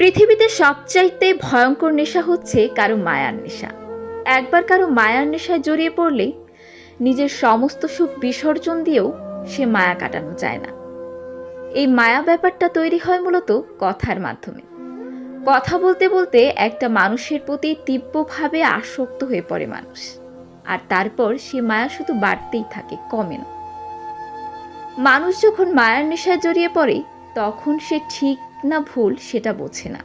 পৃথিবীতে সবচাইতে ভয়ঙ্কর নেশা হচ্ছে কারও মায়ার নেশা। একবার কারও মায়ার নেশায় জড়িয়ে পড়লে নিজের সমস্ত সুখ বিসর্জন দিয়েও সে মায়া কাটানো যায় না। এই মায়া ব্যাপারটা তৈরি হয় মূলত কথার মাধ্যমে। কথা বলতে বলতে একটা মানুষের প্রতি তীব্রভাবে আসক্ত হয়ে পড়ে মানুষ। আর তারপর সে মায়া শুধু বাড়তেই থাকে, কমে না। মানুষ যখন মায়ার নেশায় জড়িয়ে পড়ে, তখন সে ঠিক না ভুল সেটা বোঝে না।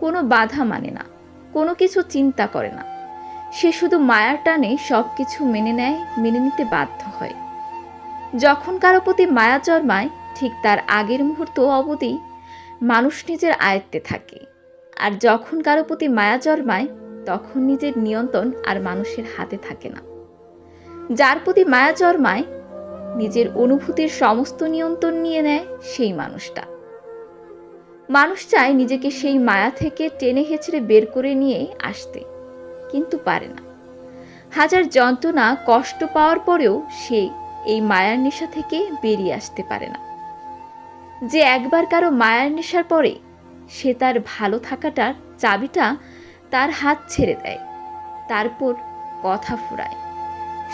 কোনো বাধা মানে না, কোনো কিছু চিন্তা করে না। সে শুধু মায়ার টানে সব কিছু মেনে নেয়, মেনে নিতে বাধ্য হয়। যখন কারও প্রতি মায়া জন্মায়, ঠিক তার আগের মুহূর্ত অবধি মানুষ নিজের আয়ত্তে থাকে। আর যখন কারও প্রতি মায়া জন্মায়, তখন নিজের নিয়ন্ত্রণ আর মানুষের হাতে থাকে না। যার প্রতি মায়া জন্মায়, নিজের অনুভূতির সমস্ত নিয়ন্ত্রণ নিয়ে নেয় সেই মানুষটা। মানুষ চায় নিজেকে সেই মায়া থেকে টেনে হেঁচড়ে বের করে নিয়ে আসতে, কিন্তু পারে না। হাজার যন্ত্রণা কষ্ট পাওয়ার পরেও সে এই মায়ার নেশা থেকে বেরিয়ে আসতে পারে না। যে একবার কারও মায়ার নেশার পরে সে তার ভালো থাকাটার চাবিটা তার হাত ছেড়ে দেয়, তারপর কথা ফুরায়,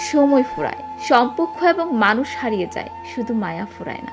সময় ফুরায়, সম্পর্ক এবং মানুষ হারিয়ে যায়, শুধু মায়া ফুরায় না।